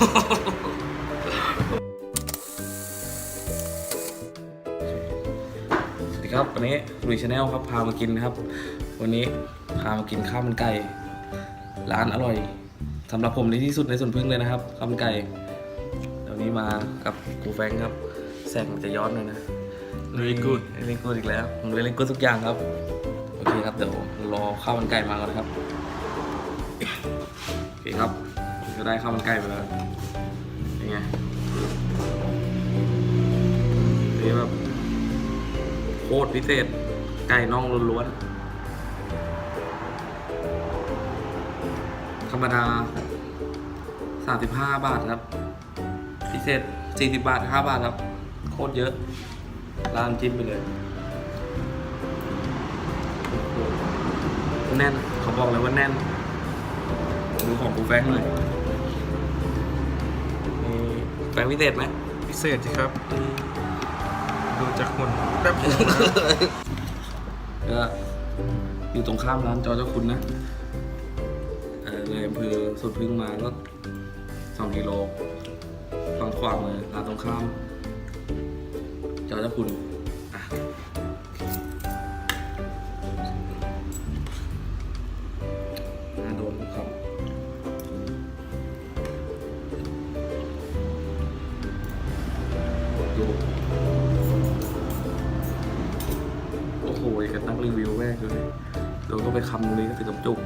สวัสดีครับวันนี้ลุยชาแนลครับพามากินนะครับ วันนี้พามากินข้าวมันไก่ร้านอร่อยสำหรับผมในที่สุดในส่วนพึ่งเลยนะครับข้าวมันไก่เดี๋ยวนี้มากับกูแฟงครับแสงมันจะย้อนเลยนะเลุยกูดเล่นกูดอีกแล้วผมเล่นกูดทุกอย่างครับโอเคครับเดี๋ยวรอข้าวมันไก่มาก่อนครับโอเคครับ ก็ได้ข้าวมันไก่ไปแล้วเป็นไงนี่แบบโคตรพิเศษ ไก่น่องล้วนๆ ธรรมดา 35 บาทครับ พิเศษ 40 บาท 5 บาทครับ โคตรเยอะ ร้านจิ้มไปเลยแน่นเขาบอกเลยว่าแน่น ดูของกูแฟงเลยนี่แฟงพิเศษไหมพิเศษสิครับ ดูจากคนแป๊บเดียวนะก็อยู่ตรงข้ามร้านจอเจ้าคุณนะเออเลยอำเภอสุดพึ่งมาก็สองกิโลฝั่งขวามือร้านตรงข้าม จอเจ้าคุณอะ ดู โอ้โหกับนักรีวิวแม่งเลยเราต้องไปคำนี้ก็ถึงกับจุก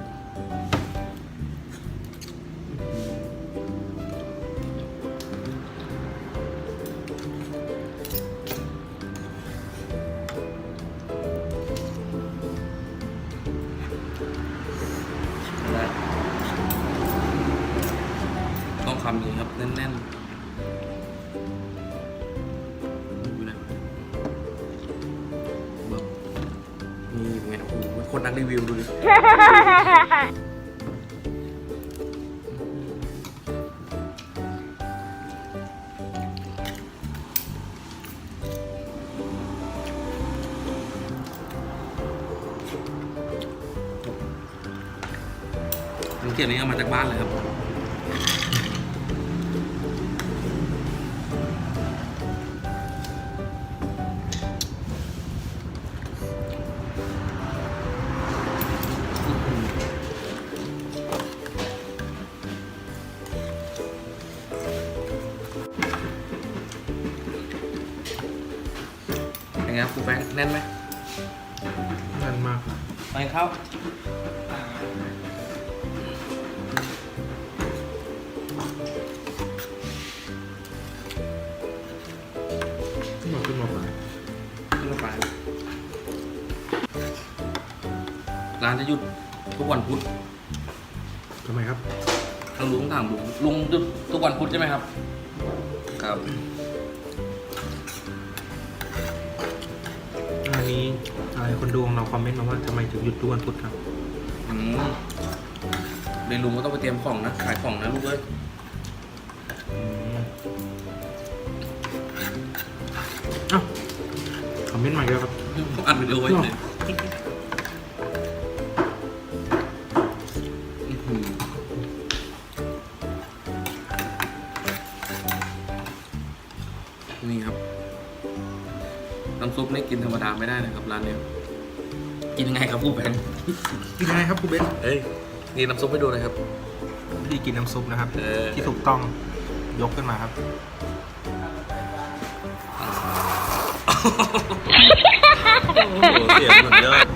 ต้องคำนี้ครับ แน่น ๆ คนนักรีวิวดูดิสังเกตนี้เอามาจากบ้านเลยครับ ไงครับครูแฟงแน่นไหมนั่นมากไปเข้าขึ้นมาขึ้นมาไปขึ้นมาไปร้านจะหยุดทุกวันพุธทำไมครับทางลุงถามลุงลุงหยุดทุกวันพุธใช่ไหมครับ ครับ นนี้อะไรคนดูของเราคอมเมนต์มาว่าทำไมถึงหยุดทุกวันพุธครับอืมเดี๋ยวลุงก็ต้องไปเตรียมของนะ ขายของนะลูกเอ้ยอืมเอ้าคอมเมนต์มาอีกแล้วครับ ผมอัดวิดีโอไว้เลยอื้อหือนี่ครับ น้ำซุปนี่กินธรรมดาไม่ได้นะครับร้านเนี้ยกินยังไงครับผู้แบงกินยังไงครับคุณเบนเอ้ยนี่น้ำซุปให้ดูหนะครับ วิธีกินน้ำซุปนะครับ เออ ที่ถูกต้องยกขึ้นมาครับ โอ้โหเสียงสุดยอด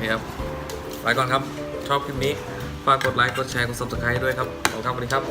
นี่ครับไปก่อนครับ ชอบคลิปนี้ ฝากกดไลค์ กดแชร์ กด subscribe ด้วยครับขอบคุณครับสวัสดีครับ